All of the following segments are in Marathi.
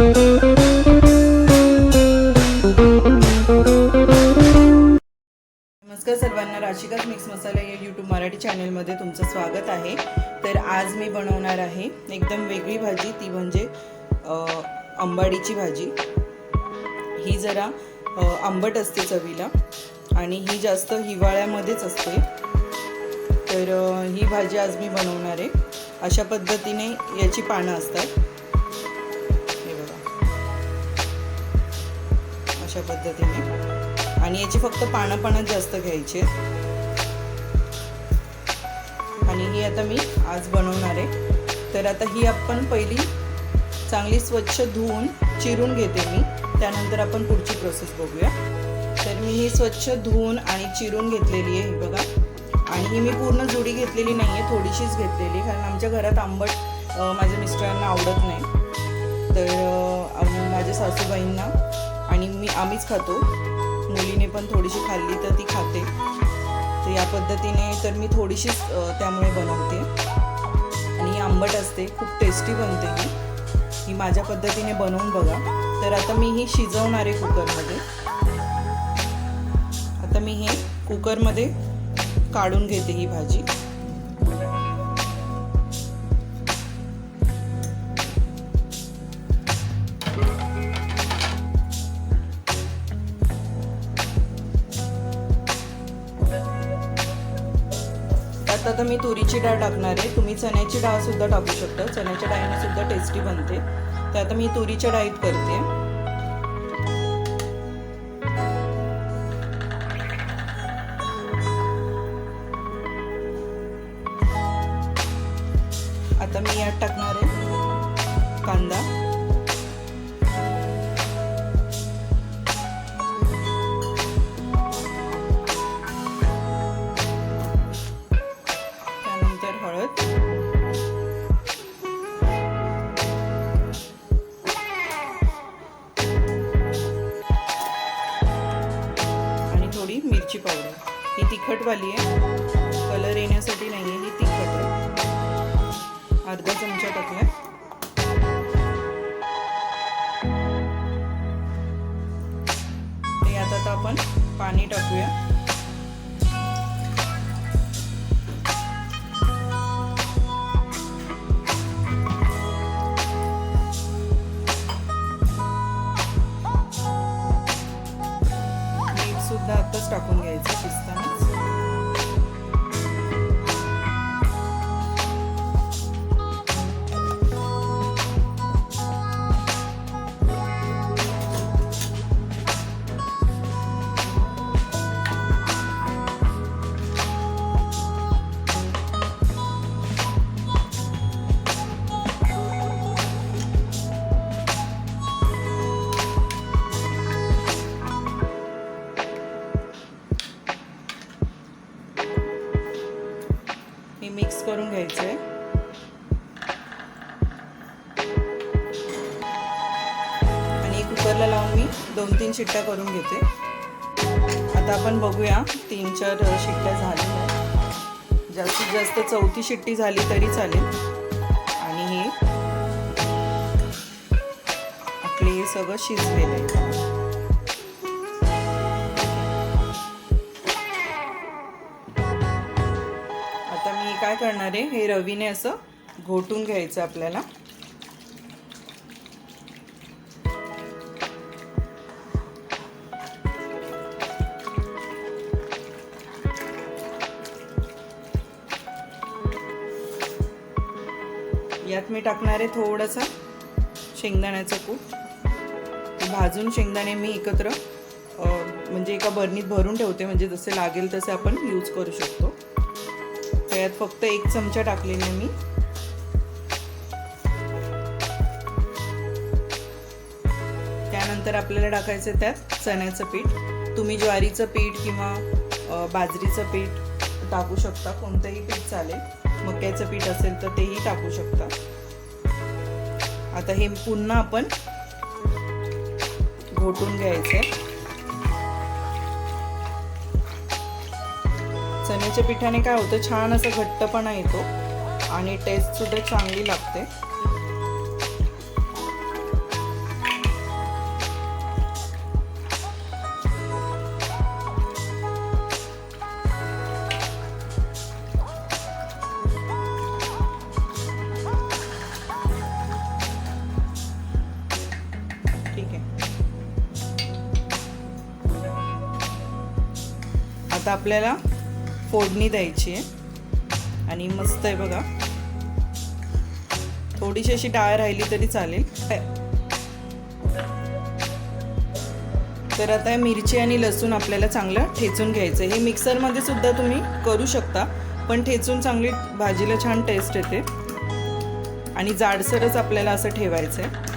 नमस्कार सर्वांना राशिकाच मिक्स मसाला या यूट्यूब मराठी चॅनलमध्ये तुमचं स्वागत आहे. तर आज मी बनवणार आहे एकदम वेगळी भाजी ती म्हणजे आंबाडीची भाजी. ही जरा आंबट असते चवीला आणि ही जास्त हिवाळ्यामध्येच असते. तर ही भाजी आज मी बनवणार आहे. अशा पद्धतीने याची पानं असतात. अशा पद्धतीने. आणि याची फक्त पानं पानं जास्त घ्यायची आणि ही आता मी आज बनवणार आहे. तर आता ही आपण पहिली चांगली स्वच्छ धुवून चिरून घेते मी. त्यानंतर आपण पुढची प्रोसेस बघूया. तर मी ही स्वच्छ धुवून आणि चिरून घेतलेली आहे ही बघा. आणि ही मी पूर्ण जुडी घेतलेली नाही आहे थोडीशीच घेतलेली कारण आमच्या घरात आंबट माझ्या मिस्टरांना आवडत नाही. तर माझ्या सासूबाईंना मी आम्हीच खातो. मुलीने पण थोडीशी खाल्ली तर ती खाते. तर या पद्धतीने तर मी थोडीशीच त्यामुळे बनवते. आणि ही आंबट असते खूप टेस्टी बनते ही. ही माझ्या पद्धतीने बनवून बघा. तर आता मी ही शिजवणार आहे कुकरमध्ये. आता मी हे कुकरमध्ये काढून घेते ही भाजी. आता मी तुरीची डाळ टाकणार आहे. तुम्ही चण्याची डाळ सुद्धा टाकू शकता. चण्याच्या डाळीने सुद्धा टेस्टी बनते. तर आता मी तुरीच्या डाळीत करते. आता मी यात टाकणार आहे कांदा. तिखटवाली आहे. कलर येण्यासाठी नाही आहे ही तिखट आहे. अर्धा चमचा टाकला ते आता आता आपण पाणी टाकूया. तीन शिट्ट्या करून घेते. आता आपण बघूया तीन चार शिट्ट्या झालेल्या जास्तीत जास्त चौथी शिट्टी झाली तरी चालेल. आणि हे आपले हे सगळं शिजलेलं आहे. आता मी काय करणार आहे हे रवीने असं घोटून घ्यायचं आपल्याला. यात मी टाकणार आहे थोडंसं शेंगदाण्याचं कूट. भाजून शेंगदाणे मी एकत्र म्हणजे एका बरणीत भरून ठेवते म्हणजे जसे लागेल तसे आपण यूज करू शकतो. त्यात फक्त एक चमचा टाकलेला मी. त्यानंतर आपल्याला टाकायचं त्यात चण्याचं पीठ. तुम्ही ज्वारीचं पीठ किंवा बाजरीचं पीठ टाकू शकता कोणतंही पीठ चालेल. मक्याचं पीठ असेल तर तेही टाकू शकता. आता हे पुन्हा आपण घोटून घ्यायचं. चण्याच्या पिठाने काय होतं? छान असं घट्टपणा येतो आणि टेस्ट सुद्धा चांगली लागते. आता आपल्याला फोडणी द्यायची आहे. आणि मस्त आहे बघा. थोडीशी अशी डाळ राहिली तरी चालेल. तर आता मिरची आणि लसूण आपल्याला चांगलं ठेचून घ्यायचं हे मिक्सरमध्ये सुद्धा तुम्ही करू शकता पण ठेचून चांगली भाजीला छान टेस्ट येते. आणि जाडसरच आपल्याला असं ठेवायचं आहे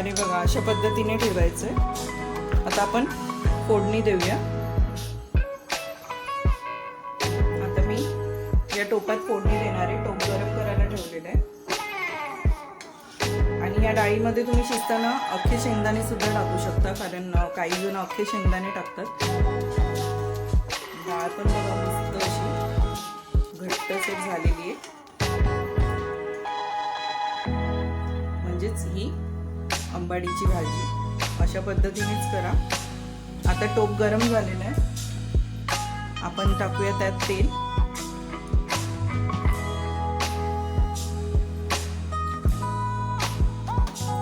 तरी बघा अशा पद्धतीने ठेवायचं आहे आता आपण फोडणी देऊया. आता मी या टोपात फोडणी देणार आहे टोप गरम करायला ठेवलेलं आहे. आणि या डाळीमध्ये तुम्ही शिजताना अख्खे शेंगदाणे सुद्धा टाकू शकता कारण काही जण अख्खे शेंगदाणे टाकतात. डाळ पण बघा मस्त अशी घट्टसर झालेली आहे. म्हणजेच ही आंबाडीची भाजी. अशा पद्धतीनेच करा. आता टोप गरम झालेला आहे. आपण टाकूया त्यात तेल.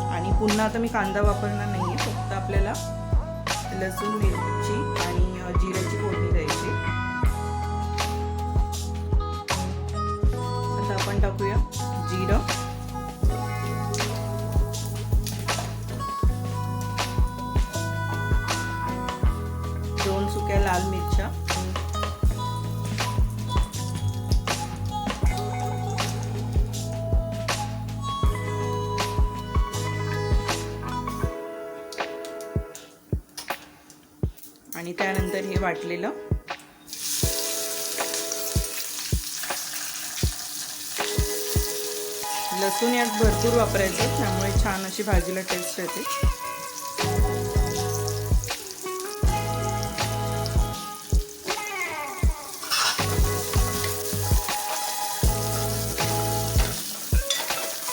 आणि पुन्हा आता मी कांदा वापरणार नाही आहे फक्त आपल्याला लसूण मिरची आणि जिऱ्याची फोडणी द्यायची. आता आपण टाकूया जिरं. लाल आणि त्यानंतर हे वाटलेलं. लसूण यात भरपूर वापरायचं त्यामुळे छान अशी भाजीला टेस्ट येते.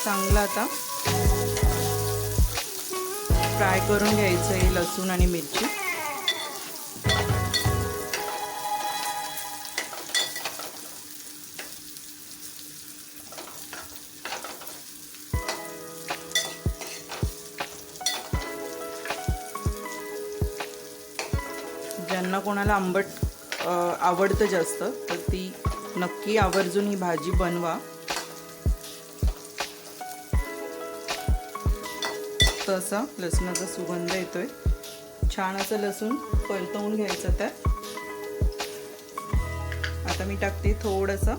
चांगलं आता. फ्राय करून घ्यायचं आहे लसूण आणि मिरची. ज्यांना कोणाला आंबट आवडतं जास्त तर ती नक्की आवर्जून ही भाजी बनवा. असा लसणाचा सुगंध येतोय. छान असं लसूण परतवून घ्यायचं त्यात. आता मी टाकते थोडंसं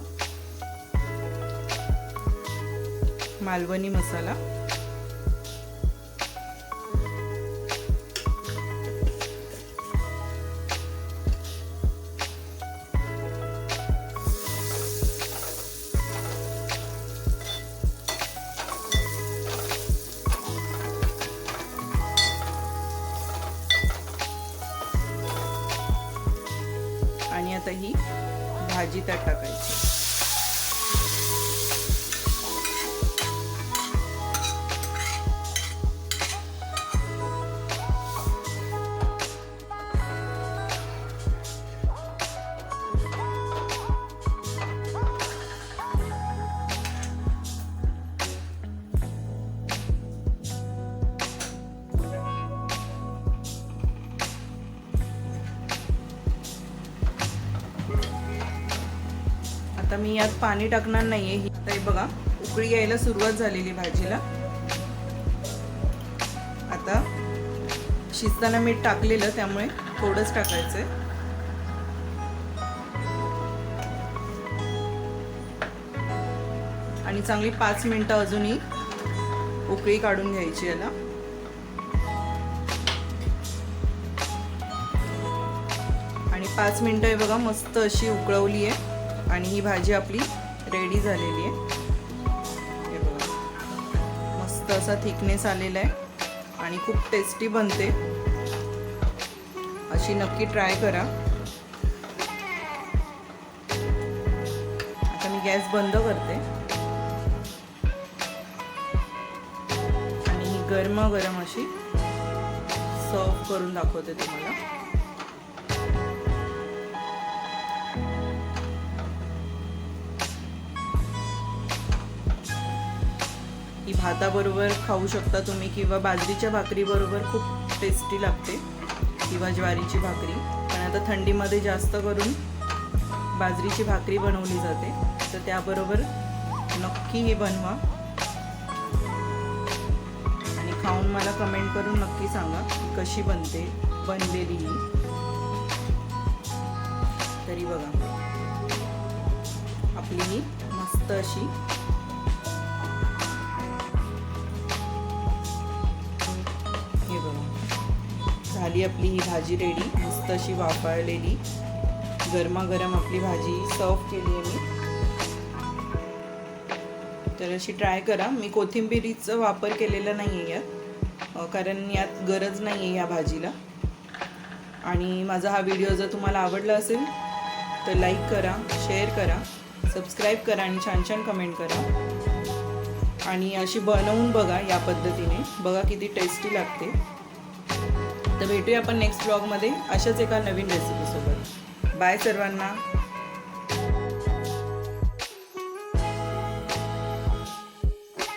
मालवणी मसाला. त्यातही भाजी त्यात टाकायची. आता मी यात पाणी टाकणार नाहीये. ही आता हे बघा उकळी यायला सुरुवात झालेली भाजीला. आता शिजताना मीठ टाकलेलं त्यामुळे थोडंच टाकायचंय. आणि चांगली पाच मिनिटं अजूनही उकळी काढून घ्यायची याला. आणि पाच मिनिटं हे बघा मस्त अशी उकळवली आहे आणि ही भाजी आपली रेडी झालेली आहे. हे बघा. मस्त असा थिकनेस आलेला आहे आणि खूप टेस्टी बनते. अशी नक्की ट्राय करा. आता मी गॅस बंद करते. आणि ही गरमागरम अशी सर्व करून दाखवते तुम्हाला. भाताबरोबर खाऊ शकता तुम्ही किंवा बाजरीच्या भाकरीबरोबर खूप टेस्टी लागते किंवा ज्वारीची भाकरी. पण आता थंडीमध्ये जास्त करून बाजरीची भाकरी बनवली जाते. तर त्याबरोबर नक्की ही बनवा. आणि खाऊन मला कमेंट करून नक्की सांगा की कशी बनते बनलेली ही. तरी बघा. आपली ही मस्त अशी झाली आपली ही भाजी रेडी. मस्त अशी वापरलेली गरमागरम आपली भाजी सर्व केली आहे मी. तर अशी ट्राय करा. मी कोथिंबिरीचा वापर केलेला नाही आहे यात कारण यात गरज नाही आहे या भाजीला. आणि माझा हा व्हिडिओ जर तुम्हाला आवडला असेल तर लाईक करा शेअर करा सबस्क्राईब करा आणि छान छान कमेंट करा. आणि अशी बनवून बघा या पद्धतीने. बघा किती टेस्टी लागते. तर भेटूया आपण नेक्स्ट ब्लॉगमध्ये अशाच एका नवीन रेसिपीसोबत बाय सर्वांना.